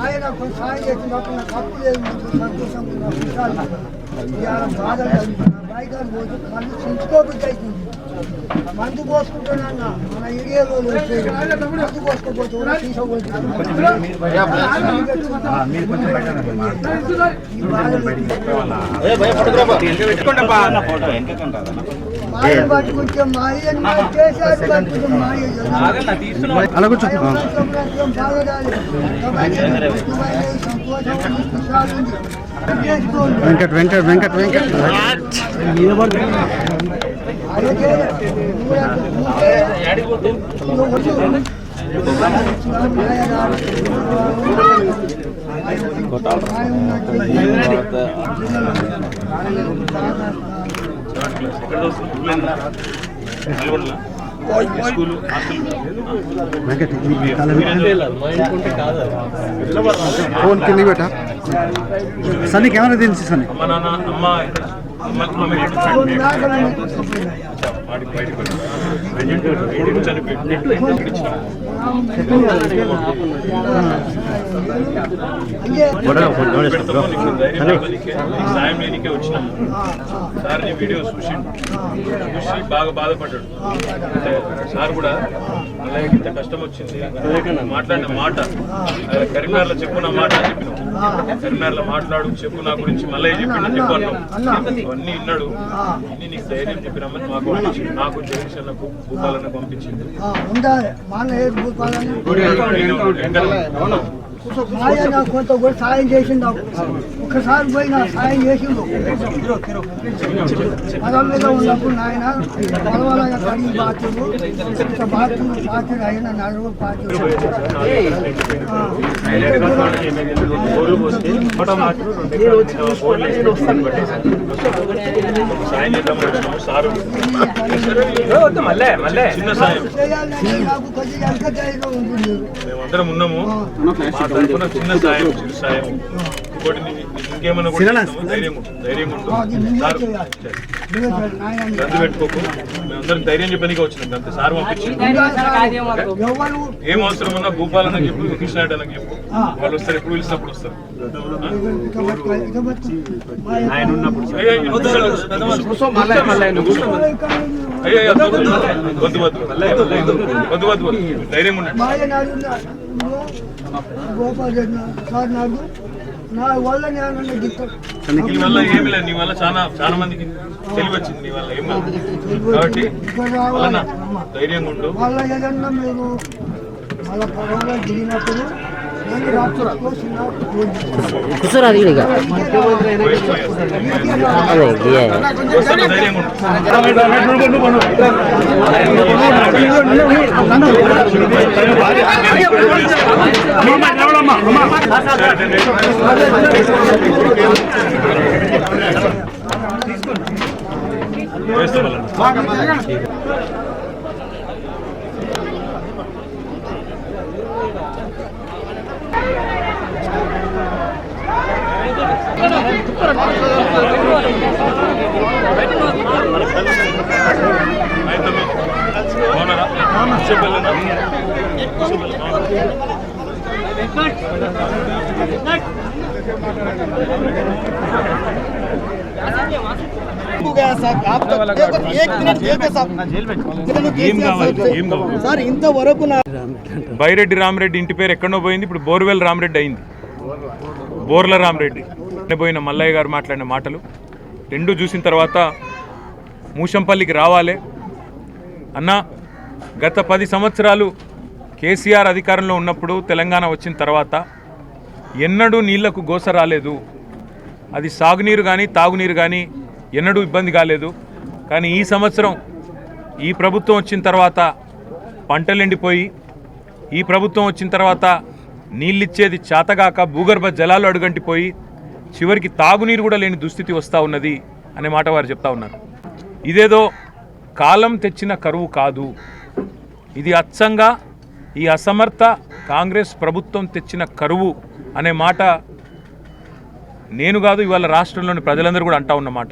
ఆయన కొంచెం సాయం చేసినప్పుడు నాకు తప్పు లేదు సంతోషం బాధ కలిగి బయట రోజు కళ్ళు చించుకోబుద్ధి అవుతుంది మందు పోసుకుంటున్నా మన ఏరియాలో మందు పోసుకోపోతే కూడా తీసుకోబోతుంది ఈ బాధలు మాయ పట్టుకుంటే మాయ చేసేది పట్టుకుంటే మాయ. వెంకట్ వెంకట్ వెంకట్ వెంకట్. వెంకట్ ఈ కాలం ఫోన్ కింద పెట్ట. సన్నీ కెమెరా తెలిసి సన్నీ. అమ్మ నాన్న అమ్మ ఇక్కడ చనిపోయింది సాయం చేయనీకే వచ్చినాం. సార్ నీ వీడియో చూసిండు. చూసి బాగా బాధపడ్డాడు. అంటే సార్ కూడా అలాగే ఇంత కష్టం వచ్చింది. మాట్లాడిన మాట ఆయన కరీంనగర్లో చెప్పు నా మాట చెప్పినాం. కరీంనగర్లో మాట్లాడు చెప్పు నా గురించి మళ్ళీ చెప్పిండు చెప్పు అన్నాం. అవన్నీ విన్నాడు. ఇన్ని నీకు ధైర్యం చెప్పినామని మాకు నాకు జగదీశ్వరకు భూపాలను పంపించింది. ఉండాలి నాకు కొంత కూడా సాయం చేసిండు నాకు. ఒక్కసారి పోయి నాకు సాయం చేసిండు. పదం మీద ఉన్నప్పుడు నాయన పదవాలగా కడిగి బాత్రూమ్ బాత్రూమ్ బాత్రూమ్ అయినా నలుగురు బాత్రూమ్ సాయం చేద్దామని చిన్న సాయం చేయాలంటే నాకు మేమందరం ఉన్నాము. మా తరఫున చిన్న సాయం చిన్న సాయం. ఇంకోటి ఇంకేమైనా కూడా. ధైర్యం ధైర్యం గందు పెట్టుకోకు మేమందరం ధైర్యం చెప్పడానికి వచ్చినాం అంతే సార్ ఎవరు ఏం అవసరం ఉన్నా భూపాలన చెప్పు కృష్ణారెడ్డి అన్నకి చెప్పు వాళ్ళు వస్తారు ఎప్పుడు పిలిచినప్పుడు వస్తారు అయ్యో, వద్దు, వద్దు, వద్దు. వద్దు. ధైర్యంగా ఉండండి గోపాల్ సార్ నాడు నా వల్ల నేను నీ వల్ల ఏమి లేదు. నీ వల్ల చాలా చాలా మందికి తెలివి వచ్చింది నీ వల్ల ఏం లేదు. కాబట్టి వలన ధైర్యంగా ఉండు. మళ్ళీ ఏదన్నా మీరు మళ్ళీ పొలంలో దిగినప్పుడు కూర్చోరాదు ఇక పోయి, పోయి వస్తారు. అదే ఇదే వస్తారు, ధైర్యంగా ఉండు వేస్తాం వాళ్ళని. అయితే మీ- బాగున్నారా? కూర్చోబెళ్ళనా? కూర్చోబెళ్ళనా? ఏం కావాలి ఏం కావాలి సార్ ఇంతవరకు నా బైరెడ్డి రామరెడ్డి. ఇంటి పేరు ఎక్కడో పోయింది ఇప్పుడు బోర్వెల్ రామరెడ్డి అయింది. బోర్ల రామరెడ్డి. పోయిన మల్లయ్య గారు మాట్లాడిన మాటలు. రెండు చూసిన తర్వాత మూషంపల్లికి రావాలి. అన్న గత పది సంవత్సరాలు కేసీఆర్ అధికారంలో ఉన్నప్పుడు తెలంగాణ వచ్చిన తర్వాత ఎన్నడూ నీళ్ళకు గోస రాలేదు. అది సాగునీరు కానీ తాగునీరు కానీ ఎన్నడూ ఇబ్బంది కాలేదు. కానీ ఈ సంవత్సరం ఈ ప్రభుత్వం వచ్చిన తర్వాత పంటలు ఎండిపోయి ఈ ప్రభుత్వం వచ్చిన తర్వాత నీళ్ళిచ్చేది చేతగాక భూగర్భ జలాలు అడుగంటిపోయి చివరికి తాగునీరు కూడా లేని దుస్థితి వస్తూ ఉన్నది అనే మాట వారు చెప్తా ఉన్నారు. ఇదేదో కాలం తెచ్చిన కరువు కాదు. ఇది అచ్చంగా ఈ అసమర్థ కాంగ్రెస్ ప్రభుత్వం తెచ్చిన కరువు అనే మాట నేను కాదు ఇవాళ రాష్ట్రంలోని ప్రజలందరూ కూడా అంటా ఉన్నమాట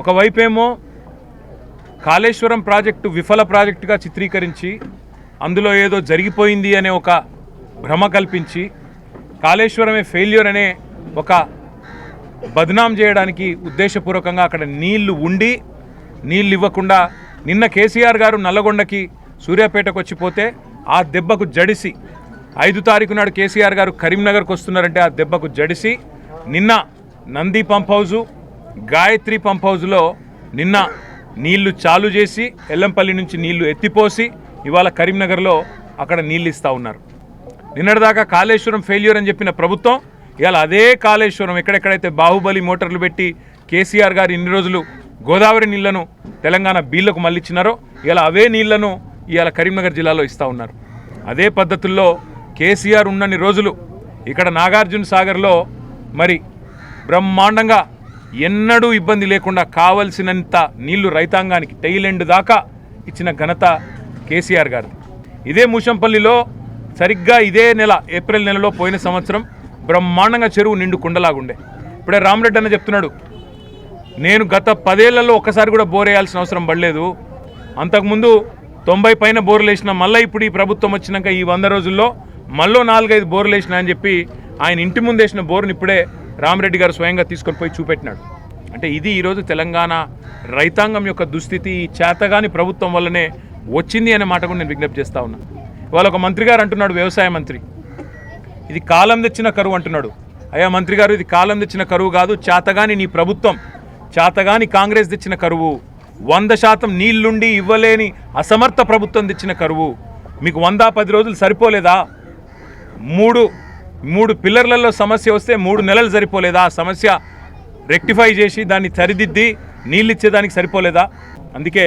ఒకవైపేమో కాళేశ్వరం ప్రాజెక్టు విఫల ప్రాజెక్టుగా చిత్రీకరించి అందులో ఏదో జరిగిపోయింది అనే ఒక భ్రమ కల్పించి కాళేశ్వరమే ఫెయిల్యూర్ అనే ఒక బద్నాం చేయడానికి ఉద్దేశపూర్వకంగా అక్కడ నీళ్ళు ఉండి నీళ్ళు ఇవ్వకుండా నిన్న కేసీఆర్ గారు నల్లగొండకి సూర్యాపేటకు వచ్చిపోతే ఆ దెబ్బకు జడిసి ఐదు తారీఖు నాడు కేసీఆర్ గారు కరీంనగర్కి వస్తున్నారంటే ఆ దెబ్బకు జడిసి నిన్న Nandi pump house Gayatri pump హౌజులో నిన్న నీళ్ళు చాలు చేసి ఎల్లంపల్లి నుంచి నీళ్ళు ఎత్తిపోసి ఇవాళ కరీంనగర్లో అక్కడ నీళ్ళు ఇస్తూ ఉన్నారు. నిన్నటిదాకా కాళేశ్వరం ఫెయిల్యూర్ అని చెప్పిన ప్రభుత్వం ఇవాళ అదే కాళేశ్వరం ఎక్కడెక్కడైతే బాహుబలి మోటార్లు పెట్టి కేసీఆర్ గారు ఇన్ని రోజులు గోదావరి నీళ్ళను తెలంగాణ బీళ్ళకు మళ్ళిచ్చినారో ఇవాళ అవే నీళ్ళను ఇవాళ కరీంనగర్ జిల్లాలో ఇస్తూ ఉన్నారు. అదే పద్ధతుల్లో కేసీఆర్ ఉన్నన్ని రోజులు ఇక్కడ నాగార్జున సాగర్లో మరి బ్రహ్మాండంగా ఎన్నడూ ఇబ్బంది లేకుండా కావలసినంత నీళ్ళు రైతాంగానికి టైలెండ్ దాకా ఇచ్చిన ఘనత కేసీఆర్ గారు ఇదే మూషంపల్లిలో సరిగ్గా ఇదే నెల ఏప్రిల్ నెలలో పోయిన సంవత్సరం బ్రహ్మాండంగా చెరువు నిండు కుండలాగుండే. ఇప్పుడే రామరెడ్డి అన్న చెప్తున్నాడు నేను గత పదేళ్ళలో ఒక్కసారి కూడా బోర్ వేయాల్సిన అవసరం పడలేదు. అంతకుముందు తొంభై పైన బోర్లు వేసిన మళ్ళీ ఇప్పుడు ఈ ప్రభుత్వం వచ్చినాక ఈ వంద రోజుల్లో మళ్ళీ నాలుగైదు బోర్లు వేసిన అని చెప్పి ఆయన ఇంటి ముందు వేసిన బోర్ని ఇప్పుడే రామరెడ్డి గారు స్వయంగా తీసుకొని పోయి చూపెట్టినాడు. అంటే ఇది ఈరోజు తెలంగాణ రైతాంగం యొక్క దుస్థితి ఈ చేతగాని ప్రభుత్వం వల్లనే వచ్చింది అనే మాట కూడా నేను విజ్ఞప్తి చేస్తా ఉన్నా. ఇవాళ ఒక మంత్రి గారు అంటున్నాడు వ్యవసాయ మంత్రి. ఇది కాలం తెచ్చిన కరువు అంటున్నాడు. అయ్యా మంత్రి గారు ఇది కాలం తెచ్చిన కరువు కాదు చేతగాని నీ ప్రభుత్వం చేతగాని కాంగ్రెస్ తెచ్చిన కరువు. వంద శాతం నీళ్ళుండి ఇవ్వలేని అసమర్థ ప్రభుత్వం తెచ్చిన కరువు. మీకు వంద పది రోజులు సరిపోలేదా? మూడు మూడు పిల్లర్లలో సమస్య వస్తే మూడు నెలలు సరిపోలేదా? ఆ సమస్య రెక్టిఫై చేసి దాన్ని సరిదిద్ది నీళ్ళు ఇచ్చేదానికి సరిపోలేదా? అందుకే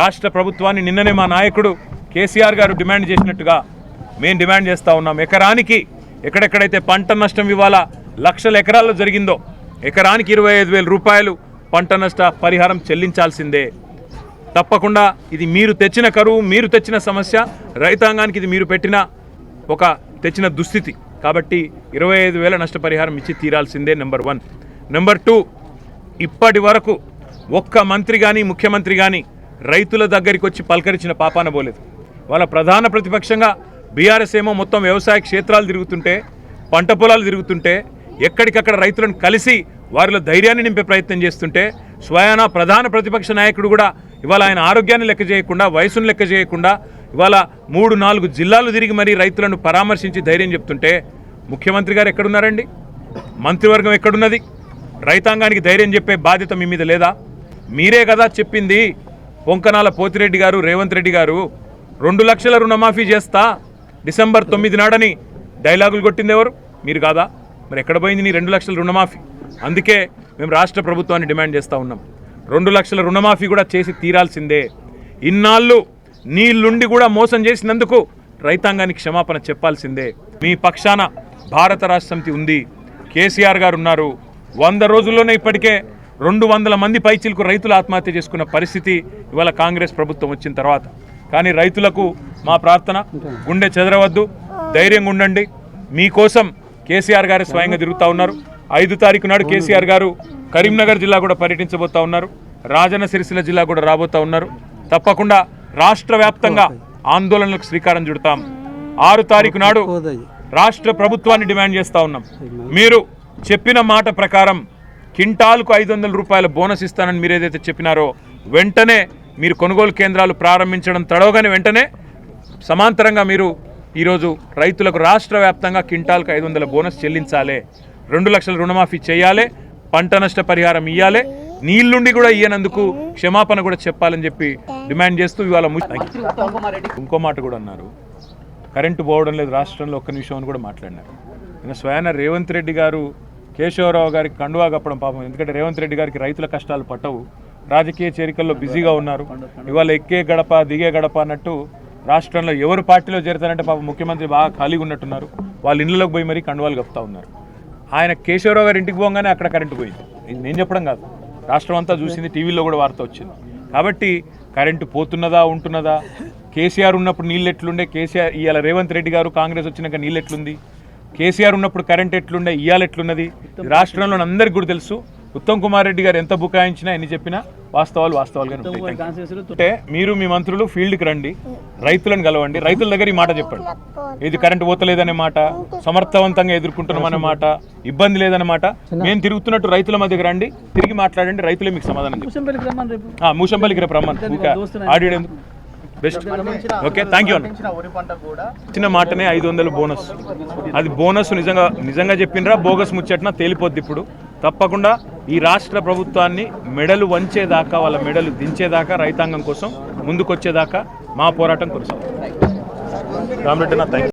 రాష్ట్ర ప్రభుత్వాన్ని నిన్ననే మా నాయకుడు కేసీఆర్ గారు డిమాండ్ చేసినట్టుగా మేము డిమాండ్ చేస్తూ ఉన్నాం. ఎకరానికి ఎక్కడెక్కడైతే పంట నష్టం ఇవాళ లక్షల ఎకరాల్లో జరిగిందో ఎకరానికి ఇరవై ఐదు వేల రూపాయలు పంట నష్ట పరిహారం చెల్లించాల్సిందే. తప్పకుండా ఇది మీరు తెచ్చిన కరువు మీరు తెచ్చిన సమస్య రైతాంగానికి ఇది మీరు పెట్టిన ఒక తెచ్చిన దుస్థితి. కాబట్టి ఇరవై ఐదు వేల నష్టపరిహారం ఇచ్చి తీరాల్సిందే నెంబర్ వన్. నెంబర్ టూ ఇప్పటి వరకు ఒక్క మంత్రి కానీ ముఖ్యమంత్రి కానీ రైతుల దగ్గరికి వచ్చి పలకరించిన పాపాన పోలేదు. వాళ్ళ ప్రధాన ప్రతిపక్షంగా బీఆర్ఎస్ ఏమో మొత్తం వ్యవసాయ క్షేత్రాలు తిరుగుతుంటే పంట పొలాలు తిరుగుతుంటే ఎక్కడికక్కడ రైతులను కలిసి వారిలో ధైర్యాన్ని నింపే ప్రయత్నం చేస్తుంటే స్వయానా ప్రధాన ప్రతిపక్ష నాయకుడు కూడా ఇవాళ ఆయన ఆరోగ్యాన్ని లెక్క చేయకుండా వయసును లెక్క చేయకుండా ఇవాళ మూడు నాలుగు జిల్లాలు తిరిగి మరీ రైతులను పరామర్శించి ధైర్యం చెప్తుంటే ముఖ్యమంత్రి గారు ఎక్కడున్నారండి? మంత్రివర్గం ఎక్కడున్నది? రైతాంగానికి ధైర్యం చెప్పే బాధ్యత మీ మీద లేదా? మీరే కదా చెప్పింది పొంకనాల పోతిరెడ్డి గారు రేవంత్ రెడ్డి గారు రెండు లక్షల రుణమాఫీ చేస్తా. డిసెంబర్ తొమ్మిది నాడని డైలాగులు కొట్టింది ఎవరు? మీరు కాదా? మరి ఎక్కడ పోయింది నీ రెండు లక్షల రుణమాఫీ? అందుకే మేము రాష్ట్ర ప్రభుత్వాన్ని డిమాండ్ చేస్తూ ఉన్నాం. రెండు లక్షల రుణమాఫీ కూడా చేసి తీరాల్సిందే. ఇన్నాళ్ళు నీళ్ళుండి కూడా మోసం చేసినందుకు రైతాంగానికి క్షమాపణ చెప్పాల్సిందే. మీ పక్షాన భారత రాష్ట్ర సమితి ఉంది. కేసీఆర్ గారు ఉన్నారు. వంద రోజుల్లోనే ఇప్పటికే రెండు వందల మంది పైచిలకు రైతులు ఆత్మహత్య చేసుకున్న పరిస్థితి ఇవాళ కాంగ్రెస్ ప్రభుత్వం వచ్చిన తర్వాత. కానీ రైతులకు మా ప్రార్థన గుండె చెదరవద్దు. ధైర్యంగా ఉండండి. మీకోసం కేసీఆర్ గారు స్వయంగా తిరుగుతూ ఉన్నారు. ఐదు తారీఖు నాడు కేసీఆర్ గారు కరీంనగర్ జిల్లా కూడా పర్యటించబోతా ఉన్నారు. రాజన్న సిరిసిల్ల జిల్లా కూడా రాబోతా ఉన్నారు. తప్పకుండా రాష్ట్ర వ్యాప్తంగా ఆందోళనలకు శ్రీకారం చుడతాం. ఆరు తారీఖు నాడు రాష్ట్ర ప్రభుత్వాన్ని డిమాండ్ చేస్తా ఉన్నాం. మీరు చెప్పిన మాట ప్రకారం కింటాల్కు ఐదు వందల రూపాయల బోనస్ ఇస్తానని మీరు ఏదైతే చెప్పినారో వెంటనే మీరు కొనుగోలు కేంద్రాలు ప్రారంభించడం తడవగానే వెంటనే సమాంతరంగా మీరు ఈరోజు రైతులకు రాష్ట్ర వ్యాప్తంగా కింటాల్కు ఐదు వందల బోనస్ చెల్లించాలి. రెండు లక్షల రుణమాఫీ చేయాలి. పంట నష్ట పరిహారం ఇవ్వాలి నీళ్ళుండి కూడా ఇయ్యనందుకు క్షమాపణ కూడా చెప్పాలని చెప్పి డిమాండ్ చేస్తూ ఇవాళ ఇంకో మాట కూడా అన్నారు. కరెంటు పోవడం లేదు. రాష్ట్రంలో ఒక్క నిమిషం అని కూడా మాట్లాడినారు. నిన్న స్వయాన రేవంత్ రెడ్డి గారు కేశవరావు గారికి కండువా కప్పడం పాపం. ఎందుకంటే రేవంత్ రెడ్డి గారికి రైతుల కష్టాలు పట్టవు. రాజకీయ చేరికల్లో బిజీగా ఉన్నారు. ఇవాళ ఎక్కే గడప దిగే గడప అన్నట్టు రాష్ట్రంలో ఎవరు పార్టీలో చేరతారంటే పాప ముఖ్యమంత్రి బాగా ఖాళీగా ఉన్నట్టున్నారు. వాళ్ళ ఇళ్ళలోకి పోయి మరీ కండువాలు కప్తా ఉన్నారు. ఆయన కేశవరావు గారి ఇంటికి పోగానే అక్కడ కరెంటు పోయింది. ఇది నేను చెప్పడం కాదు. రాష్ట్రం అంతా చూసింది టీవీలో కూడా వార్త వచ్చింది. కాబట్టి కరెంటు పోతున్నదా ఉంటున్నదా? కేసీఆర్ ఉన్నప్పుడు నీళ్ళు ఎట్లుండే? కేసీఆర్ ఇవాళ రేవంత్ రెడ్డి గారు కాంగ్రెస్ వచ్చినాక నీళ్ళు ఎట్లుంది? కేసీఆర్ ఉన్నప్పుడు కరెంట్ ఎట్లుండే? ఇవాళ ఎట్లున్నది? రాష్ట్రంలో అందరికీ కూడా తెలుసు. ఉత్తమ్ కుమార్ రెడ్డి గారు ఎంత బుకాయించినా ఎన్ని చెప్పినా వాస్తవాలు వాస్తవాలుగానే ఉంటాయి. అంటే మీరు మీ మంత్రులు ఫీల్డ్కి రండి రైతులను కలవండి రైతుల దగ్గర ఈ మాట చెప్పండి. ఇది కరెంట్ పోతలేదనే మాట సమర్థవంతంగా ఎదుర్కొంటున్నామనే మాట ఇబ్బంది లేదనే మాట మేము తిరుగుతున్నట్టు రైతుల మధ్యకి రండి తిరిగి మాట్లాడండి రైతులే మీకు సమాధానం చెప్తారు. ఆ, మూసంపల్లికి రేపు రమ్మని. Audio best okay thank you చిన్న మాటనే ఐదు వందలు బోనస్. అది బోనస్ నిజంగా నిజంగా చెప్పినరా? బోగస్ ముచ్చట్న తేలిపోద్ది ఇప్పుడు. తప్పకుండా ఈ రాష్ట్ర ప్రభుత్వాన్ని మెడలు వంచేదాకా వాళ్ళ మెడలు దించేదాకా రైతాంగం కోసం ముందుకొచ్చేదాకా మా పోరాటం కొనసాగుతుంది. రామరెడ్డి నా థ్యాంక్